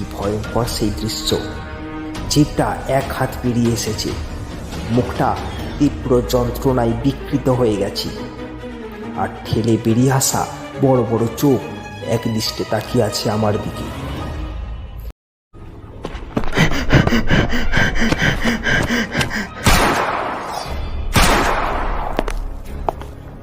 কি ভয়ঙ্কর সেই দৃশ্য? জিভটা এক হাত পেরিয়ে এসেছে। মুখটা তীব্র যন্ত্রণায় বিকৃত হয়ে গেছে। আর ঠেলে বেরিয়ে আসা বড় বড় চোখ এক দৃষ্টে তাকিয়ে আছে আমার দিকে।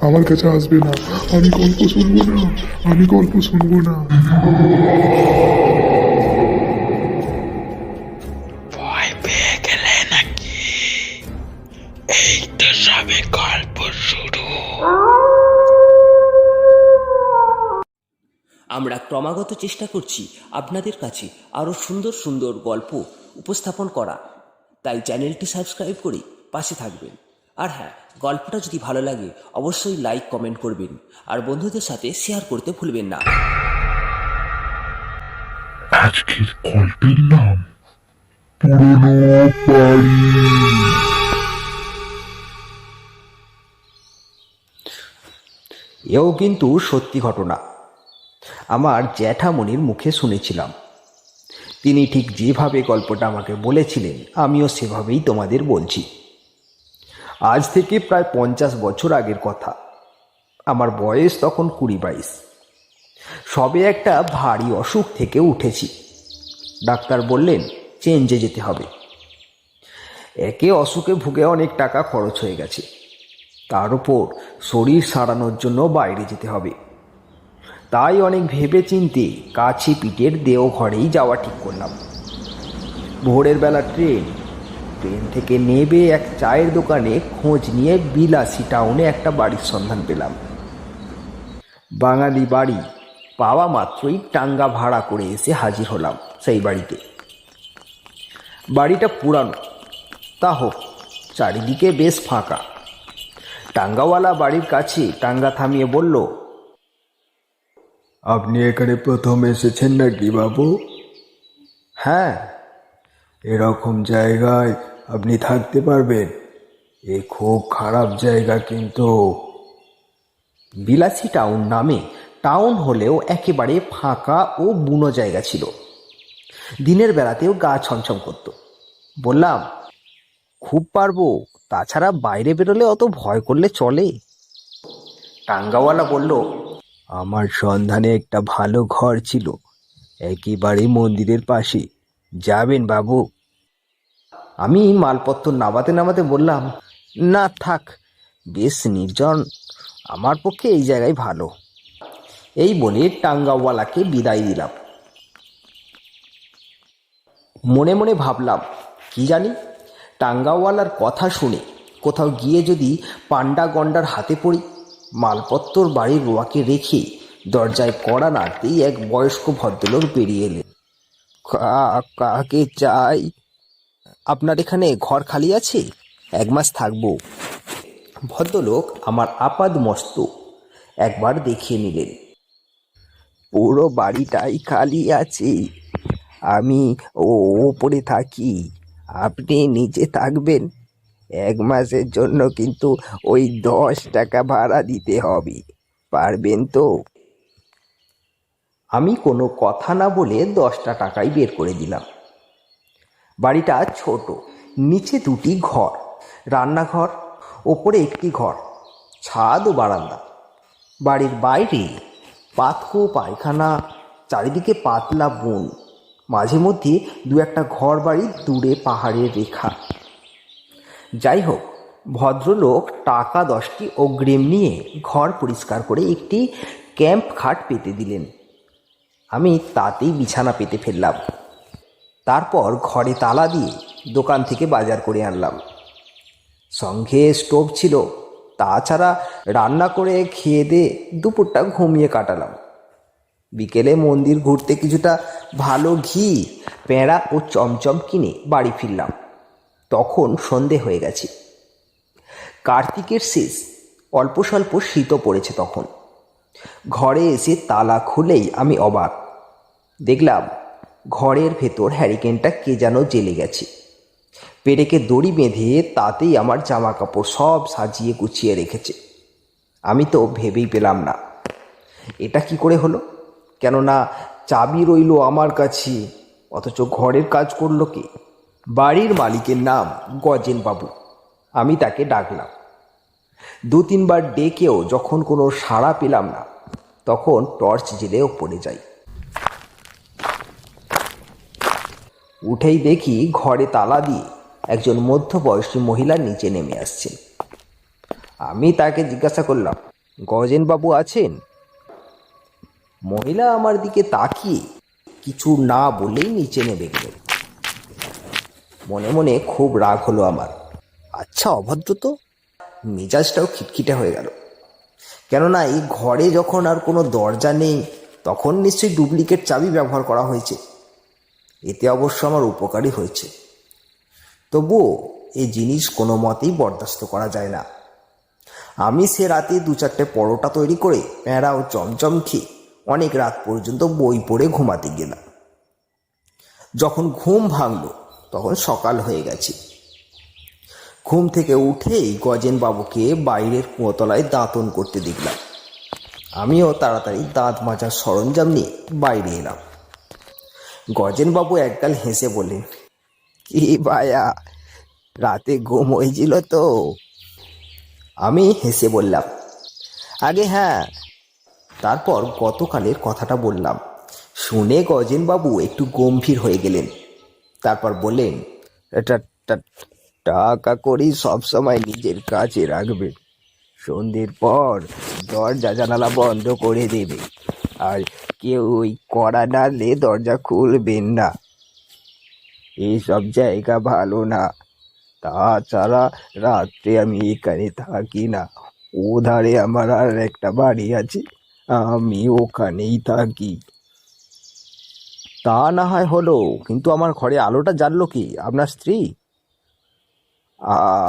আমার কাছে আসবে না। আমি গল্প শুনব না। আমি গল্প শুনব না। ক্রমাগত চেষ্টা করছি আপনাদের কাছে আরও সুন্দর সুন্দর গল্প উপস্থাপন করা। তাই চ্যানেলটি সাবস্ক্রাইব করে পাশে থাকবেন। আর হ্যাঁ গল্পটা যদি ভালো লাগে অবশ্যই লাইক কমেন্ট করবেন। আর বন্ধুদের সাথে শেয়ার করতে ভুলবেন না। আজকের গল্পের নাম পুরনো বাড়ি। এও কিন্তু সত্যি ঘটনা। আমার জ্যাঠামণির মুখে শুনেছিলাম। তিনি ঠিক যেভাবে গল্পটা আমাকে বলেছিলেন, আমিও সেভাবেই তোমাদের বলছি। আজ থেকে প্রায় পঞ্চাশ বছর আগের কথা। আমার বয়স তখন কুড়ি বাইশ। সবে একটা ভারী অসুখ থেকে উঠেছি। ডাক্তার বললেন, চেঞ্জে যেতে হবে। একে অসুখে ভুগে অনেক টাকা খরচ হয়ে গেছে। তার উপর শরীর সারানোর জন্য বাইরে যেতে হবে। তাই অনেক ভেবে চিনতে কাছে পিঠের দেও ঘরেই যাওয়া ঠিক করলাম। ভোরের বেলা ট্রেন। ট্রেন থেকে নেবে এক চায়ের দোকানে খোঁজ নিয়ে বিলাসী টাউনে একটা বাড়ির সন্ধান পেলাম। বাঙালি বাড়ি। পাওয়া মাত্রই টাঙ্গা ভাড়া করে এসে হাজির হলাম সেই বাড়িতে। বাড়িটা পুরানো। তা হোক, চারিদিকে বেশ ফাঁকা। টাঙ্গাওয়ালা বাড়ির কাছে টাঙ্গা থামিয়ে বলল আপনি এখানে প্রথম এসেছেন নাকি, বাবু? হ্যাঁ। এরকম জায়গায় আপনি থাকতে পারবেন। এ খুব খারাপ জায়গা কিন্তু। বিলাসী টাউন নামে টাউন হলেও একেবারে ফাঁকা ও বুনো জায়গা ছিল। দিনের বেলাতেও গা ছমছম করত। বললাম, খুব পারব, তাছাড়া বাইরে বেরোলে অত ভয় করলে চলে? টাঙ্গাওয়ালা বলল আমার সন্ধানে একটা ভালো ঘর ছিল। একেবারে মন্দিরের পাশে। যাবেন বাবু। আমি মালপত্র নামাতে নামাতে বললাম, না, থাক। বেশ নির্জন। আমার পক্ষে এই জায়গায় ভালো। এই বলে টাঙ্গাওয়ালাকে বিদায় দিলাম। মনে মনে ভাবলাম, কি জানি? টাঙ্গাওয়ালার কথা শুনে কোথাও গিয়ে যদি পাণ্ডা গন্ডার হাতে পড়ি মালপত্তর বাড়ির রোয়াকে রেখে দরজায় কড়া নাড়তেই এক বয়স্ক ভদ্রলোক বেরিয়ে এলেন। "কা- কাকে চাই? আপনার এখানে ঘর খালি আছে? এক মাস থাকব। ভদ্রলোক আমার আপাদ মস্ত একবার দেখিয়ে নিলেন। পুরো বাড়িটাই খালি আছে। আমি ও ওপরে থাকি। আপনি নিচে থাকবেন। এক মাসের জন্য কিন্তু ওই দশ টাকা ভাড়া দিতে হবে। পারবেন তো? আমি কোনো কথা না বলে দশটা টাকাই বের করে দিলাম। বাড়িটা ছোট, নিচে দুটি ঘর, রান্নাঘর, ওপরে একটি ঘর, ছাদ ও বারান্দা। বাড়ির বাইরে পাতকো পায়খানা, চারিদিকে পাতলা বন, মাঝে মধ্যে দু একটা ঘর বাড়ি দূরে পাহাড়ের রেখা। যাই হোক ভদ্রলোক টাকা দশটি অগ্রিম নিয়ে ঘর পরিষ্কার করে একটি ক্যাম্প খাট পেতে দিলেন। আমি তাতেই বিছানা পেতে ফেললাম। তারপর ঘরে তালা দিয়ে দোকান থেকে বাজার করে আনলাম। সঙ্গে স্টোভ ছিল, তাছাড়া রান্না করে খেয়ে দিয়ে দুপুরটা ঘুমিয়ে কাটালাম। বিকেলে মন্দির ঘুরতে কিছুটা ভালো ঘি, পেঁড়া ও চমচম কিনে বাড়ি ফিরলাম। তখন সন্ধে হয়ে গেছে। কার্তিকের শেষ অল্প স্বল্প শীতও পড়েছে তখন। ঘরে এসে তালা খুলেই আমি অবাক। দেখলাম ঘরের ভেতর হ্যারিকেনটা কে যেন জেলে গেছে। পেরেকে দড়ি বেঁধে তাতেই আমার জামা কাপড় সব সাজিয়ে গুছিয়ে রেখেছে। আমি তো ভেবেই পেলাম না। এটা কি করে হলো? কেননা চাবি রইল আমার কাছে, অথচ ঘরের কাজ করল কে? বাড়ির মালিকের নাম গজেন বাবু। আমি তাকে ডাকলাম। দু তিনবার ডেকেও যখন কোনো সাড়া পেলাম না, তখন টর্চ জেলে ওপরে যাই। উঠেই দেখি ঘরে তালা দিয়ে একজন মধ্যবয়সী মহিলা নিচে নেমে আসছেন আমি তাকে জিজ্ঞাসা করলাম, গজেন বাবু আছেন? মহিলা আমার দিকে তাকিয়ে কিছু না বলেই নিচে নেমে গেলেন। মনে মনে খুব রাগ হলো আমার। আচ্ছা অভদ্র তো। মেজাজটাও খিটখিটে হয়ে গেল। কেননা এই ঘরে যখন আর কোনো দরজা নেই, তখন নিশ্চয়ই ডুপ্লিকেট চাবি ব্যবহার করা হয়েছে। এতে অবশ্য আমার উপকারই হয়েছে। তবুও এই জিনিস কোনো মতেই বরদাস্ত করা যায় না। আমি সে রাতে দু চারটে পরোটা তৈরি করে প্যাঁড়া ও চমচম খেয়ে অনেক রাত পর্যন্ত বই পড়ে ঘুমাতে গেলাম। যখন ঘুম ভাঙলো তখন সকাল হয়ে গেছে। ঘুম থেকে উঠেই গজেন বাবুকে বাইরের কুয়োতলায় দাঁতন করতে দেখলাম। আমিও তাড়াতাড়ি দাঁত মাজার সরঞ্জাম নিয়ে বাইরে এলাম। গজেনবাবু একগাল হেসে বললেন, কি ভায়া, রাতে ঘুম হয়েছিল তো? আমি হেসে বললাম, আগে হ্যাঁ। তারপর গতকালের কথাটা বললাম। শুনে গজেনবাবু একটু গম্ভীর হয়ে গেলেন। তারপর বললেন "এটা টাকা করি সবসময় নিজের কাছে রাখবেন সন্ধ্যের পর দরজা জানালা বন্ধ করে দেবে। আর কেউ ওই কড়া নাড়লে দরজা খুলবেন না। এইসব জায়গা ভালো না। তাছাড়া রাত্রে আমি এখানে থাকি না। ও ধারে আমার আর একটা বাড়ি আছে। আমি ওখানেই থাকি। তা না হয় হলো, কিন্তু আমার ঘরে আলোটা জ্বাললো কি? আপনার স্ত্রী?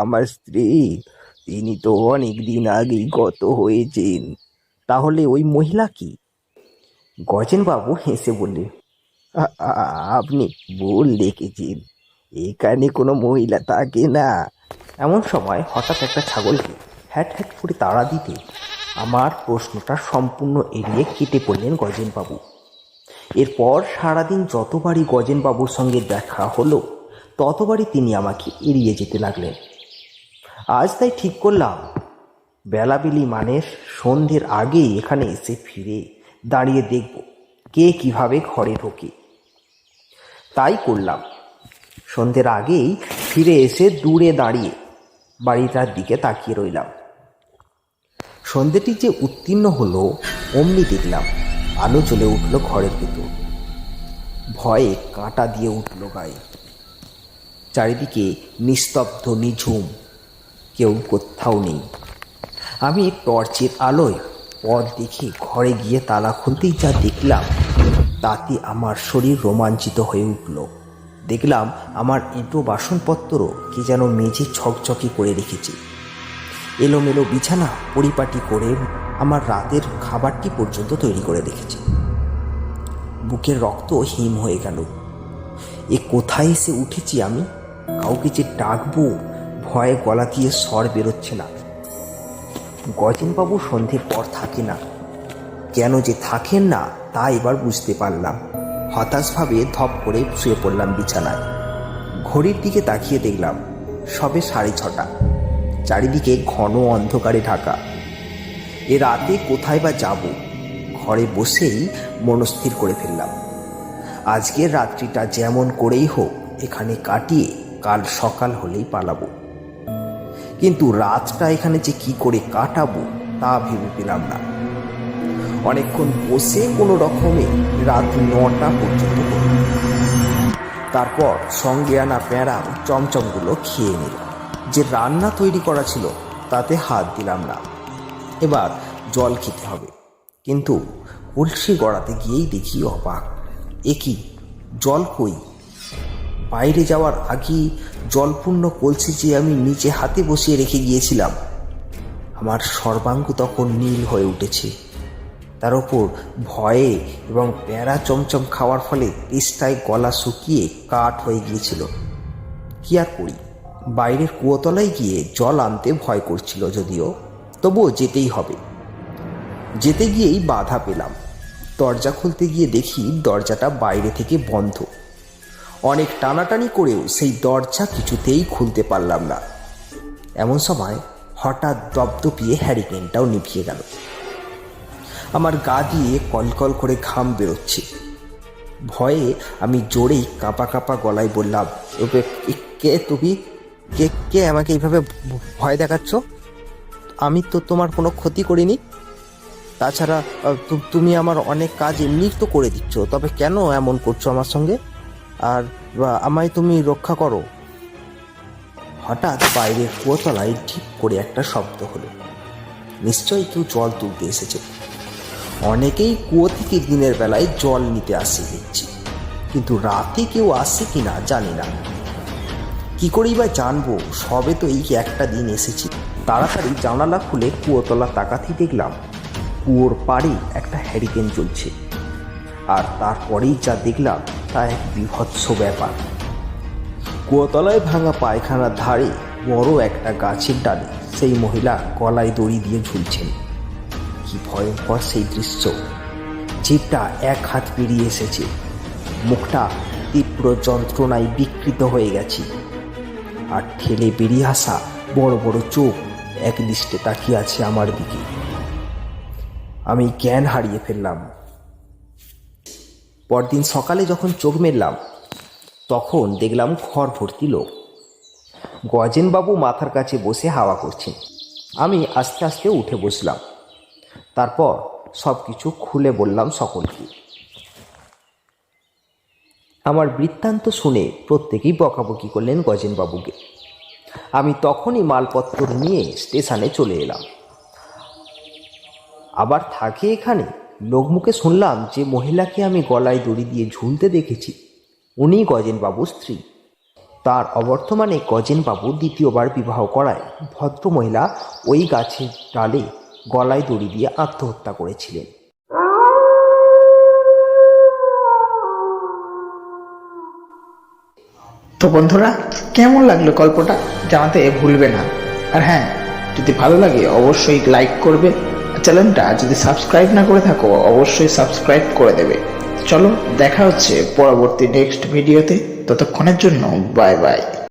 আমার স্ত্রী, তিনি তো অনেক দিন আগেই গত হয়েছেন। তাহলে ওই মহিলা কি? গজেনবাবু হেসে বললেন, "আ- আ- আপনি ভুল দেখেছেন। এখানে কোনো মহিলা থাকে না। এমন সময় হঠাৎ একটা ছাগলকে হ্যাট হ্যাট করে তাড়া দিতে আমার প্রশ্নটা সম্পূর্ণ এড়িয়ে কেটে পড়লেন গজেনবাবু। এরপর সারাদিন যতবারই গজেনবাবুর সঙ্গে দেখা হলো, ততবারই তিনি আমাকে এড়িয়ে যেতে লাগলেন। আজ তাই ঠিক করলাম। বেলাবেলি মানে সন্ধ্যের আগেই এখানে এসে ফিরে দাঁড়িয়ে দেখব কে কীভাবে ঘরে ঢোকে। তাই করলাম। সন্ধ্যের আগেই ফিরে এসে দূরে দাঁড়িয়ে বাড়িটার দিকে তাকিয়ে রইলাম। সন্ধ্যেটি যে উত্তীর্ণ হলো, অমনি দেখলাম আলো জ্বলে উঠল ঘরের ভেতর। ভয়ে কাঁটা দিয়ে উঠল গায়ে। চারিদিকে নিস্তব্ধ, নিঝুম, কেউ কোথাও নেই। আমি টর্চের আলোয় পথ দেখে ঘরে গিয়ে তালা খুলতেই যা দেখলাম, তাতে আমার শরীর রোমাঞ্চিত হয়ে উঠল। দেখলাম আমার এঁটো বাসনপত্র কি যেন মেঝে ছকছকি করে রেখেছে। এলোমেলো বিছানা পরিপাটি করে আমার রাতের খাবারটি পর্যন্ত তৈরি করে রেখেছে বুকের রক্ত হিম হয়ে গেল। এ কোথায় এসে উঠেছি আমি? কাউকে যে ডাকবো, ভয়ে গলা দিয়ে স্বর বেরোচ্ছে না। গজেনবাবু সন্ধ্যের পর থাকে না। কেন যে থাকেন না, তা এবার বুঝতে পারলাম। হতাশভাবে ধপ করে শুয়ে পড়লাম বিছানায়। ঘড়ির দিকে তাকিয়ে দেখলাম, সবে সাড়ে ছটা। চারিদিকে ঘন অন্ধকারে ঢাকা। এ রাতে কোথায় বা যাব? ঘরে বসেই মনস্থির করে ফেললাম। আজকের রাত্রিটা যেমন করেই হোক, এখানে কাটিয়ে কাল সকাল হলেই পালাবো। কিন্তু রাতটা এখানে যে কি করে কাটাবো, তা ভেবে পেলাম না। অনেকক্ষণ বসে কোনো রকমে রাত নটা পর্যন্ত তারপর সঙ্গে আনা প্যাঁড়া চমচমগুলো খেয়ে নিলাম। যে রান্না তৈরি করা ছিল, তাতে হাত দিলাম না। এবার জল খেতে হবে। কিন্তু কলসি গড়াতে গিয়েই দেখি অবাক। এ কি? জল কই? বাইরে যাওয়ার আগেই জলপূর্ণ কলসি যে আমি নিচে হাতে বসিয়ে রেখে গিয়েছিলাম, আমার সর্বাঙ্গ তখন নীল হয়ে উঠেছে। তার ওপর ভয়ে এবং প্যারা চমচম খাওয়ার ফলে তেষ্টায় গলা শুকিয়ে কাঠ হয়ে গিয়েছিল। কি আর করি? বাইরের কুয়োতলায় গিয়ে জল আনতে ভয় করছিল যদিও। তবুও যেতেই হবে। যেতে গিয়েই বাধা পেলাম। দরজা খুলতে গিয়ে দেখি দরজাটা বাইরে থেকে বন্ধ। অনেক টানাটানি করেও সেই দরজা কিছুতেই খুলতে পারলাম না। এমন সময় হঠাৎ দপদপিয়ে হ্যারিকেনটাও নিভিয়ে গেল। আমার গা দিয়ে কলকল করে ঘাম বেরোচ্ছে। ভয়ে আমি জোরেই কাঁপা কাঁপা গলায় বললাম "ওকে, কে- কে তুমি? কে কে আমাকে এইভাবে ভয় দেখাচ্ছ? আমি তো তোমার কোনো ক্ষতি করিনি। তাছাড়া তুমি আমার অনেক কাজ এমনি তো করে দিচ্ছ, তবে কেন এমন করছ আমার সঙ্গে? আর আমায় তুমি রক্ষা করো। হঠাৎ বাইরের কুয়োতলায় ঠিক করে একটা শব্দ হলো। নিশ্চয়ই কেউ জল তুলতে এসেছে। অনেকেই কুয়ো থেকে দিনের বেলায় জল নিতে আসে দেখছি, কিন্তু রাতে কেউ আসে কি না জানি না। কি করেই বা জানব, সবে তো এই একটা দিন এসেছি। তাড়াতাড়ি জানালা খুলে কুয়োতলা তাকাতেই দেখলাম, কুয়োর পাড়ে একটা হ্যারিকেন চলছে। আর তারপরেই যা দেখলাম, তা এক বিভৎস ব্যাপার। কুয়োতলায় ভাঙা পায়খানার ধারে বড় একটা গাছের ডালে সেই মহিলা গলায় দড়ি দিয়ে ঝুলছেন। কি ভয়ঙ্কর সেই দৃশ্য। জিভটা এক হাত পেরিয়ে এসেছে। মুখটা তীব্র যন্ত্রণায় বিকৃত হয়ে গেছে। আর ঠেলে বেরিয়ে আসা বড় বড় চোখ এক দৃষ্টে তাকিয়ে আছে আমার দিকে। আমি জ্ঞান হারিয়ে ফেললাম। পরদিন সকালে যখন চোখ মেললাম, তখন দেখলাম ঘর ভর্তি লোক। গজেনবাবু মাথার কাছে বসে হাওয়া করছেন। আমি আস্তে আস্তে উঠে বসলাম। তারপর সব কিছু খুলে বললাম সকলকে। আমার বৃত্তান্ত শুনে প্রত্যেকেই বকাবকি করলেন গজেনবাবুকে। আমি তখনই মালপত্র নিয়ে স্টেশনে চলে এলাম। আবার থাকে এখানে? লোকমুখে শুনলাম যে মহিলাকে আমি গলায় দড়ি দিয়ে ঝুলতে দেখেছি। উনি গজেনবাবুর স্ত্রী। তার অবর্তমানে গজেনবাবু দ্বিতীয়বার বিবাহ করায় ভদ্রমহিলা ওই গাছের ডালে গলায় দড়ি দিয়ে আত্মহত্যা করেছিলেন। তো বন্ধুরা, কেমন লাগল গল্পটা? জানাতে ভুলবে না। আর হ্যাঁ যদি ভালো লাগে অবশ্যই লাইক করবে। চ্যানেলটা যদি সাবস্ক্রাইব না করে থাকো, অবশ্যই সাবস্ক্রাইব করে দেবে। চলো, দেখা হচ্ছে পরবর্তী নেক্সট ভিডিওতে ততক্ষণের জন্য বাই বাই